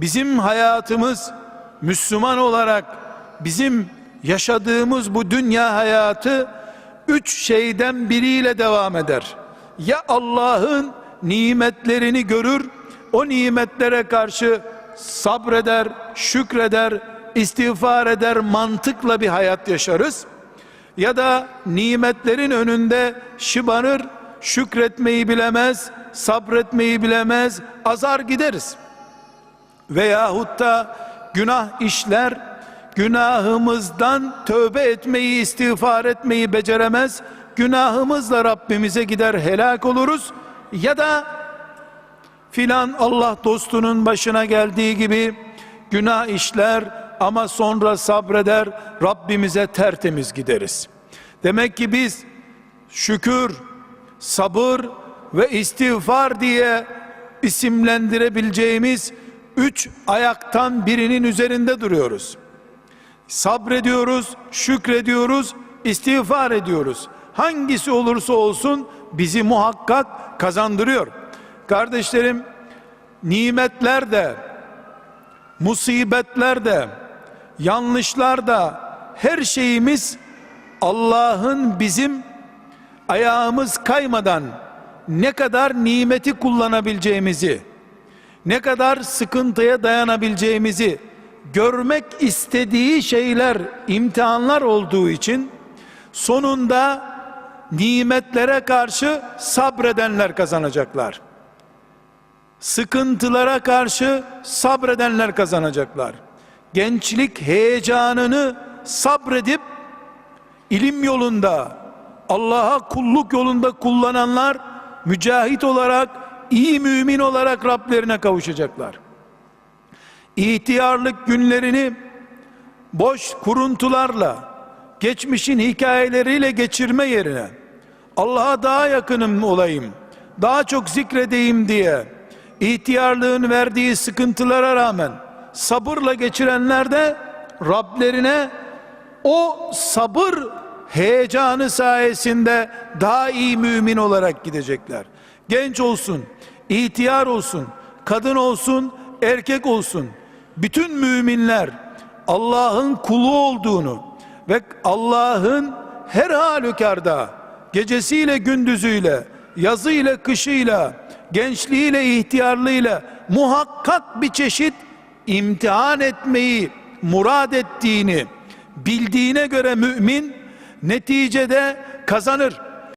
bizim hayatımız Müslüman olarak bizim yaşadığımız bu dünya hayatı üç şeyden biriyle devam eder. Ya Allah'ın nimetlerini görür, o nimetlere karşı sabreder, şükreder, istiğfar eder, mantıkla bir hayat yaşarız. Ya da nimetlerin önünde şıbanır, şükretmeyi bilemez, sabretmeyi bilemez, azar gideriz. Veyahut da günah işler, günahımızdan tövbe etmeyi, istiğfar etmeyi beceremez, günahımızla Rabbimize gider helak oluruz. Ya da filan Allah dostunun başına geldiği gibi günah işler ama sonra sabreder Rabbimize tertemiz gideriz. Demek ki biz şükür, sabır ve istiğfar diye isimlendirebileceğimiz üç ayaktan birinin üzerinde duruyoruz. Sabrediyoruz, şükrediyoruz, istiğfar ediyoruz. Hangisi olursa olsun bizi muhakkak kazandırıyor. Kardeşlerim, nimetler de, musibetler de, yanlışlar da, her şeyimiz Allah'ın bizim ayağımız kaymadan ne kadar nimeti kullanabileceğimizi, ne kadar sıkıntıya dayanabileceğimizi görmek istediği şeyler, imtihanlar olduğu için sonunda nimetlere karşı sabredenler kazanacaklar. Sıkıntılara karşı sabredenler kazanacaklar. Gençlik heyecanını sabredip ilim yolunda, Allah'a kulluk yolunda kullananlar mücahit olarak, iyi mümin olarak Rablerine kavuşacaklar. İhtiyarlık günlerini boş kuruntularla, geçmişin hikayeleriyle geçirme yerine Allah'a daha yakınım olayım, daha çok zikredeyim diye ihtiyarlığın verdiği sıkıntılara rağmen sabırla geçirenler de Rablerine o sabır heyecanı sayesinde daha iyi mümin olarak gidecekler. Genç olsun, ihtiyar olsun, kadın olsun, erkek olsun. Bütün müminler Allah'ın kulu olduğunu ve Allah'ın her halükarda gecesiyle gündüzüyle, yazıyla kışıyla, gençliğiyle ihtiyarlığıyla muhakkak bir çeşit imtihan etmeyi murad ettiğini bildiğine göre mümin neticede kazanır.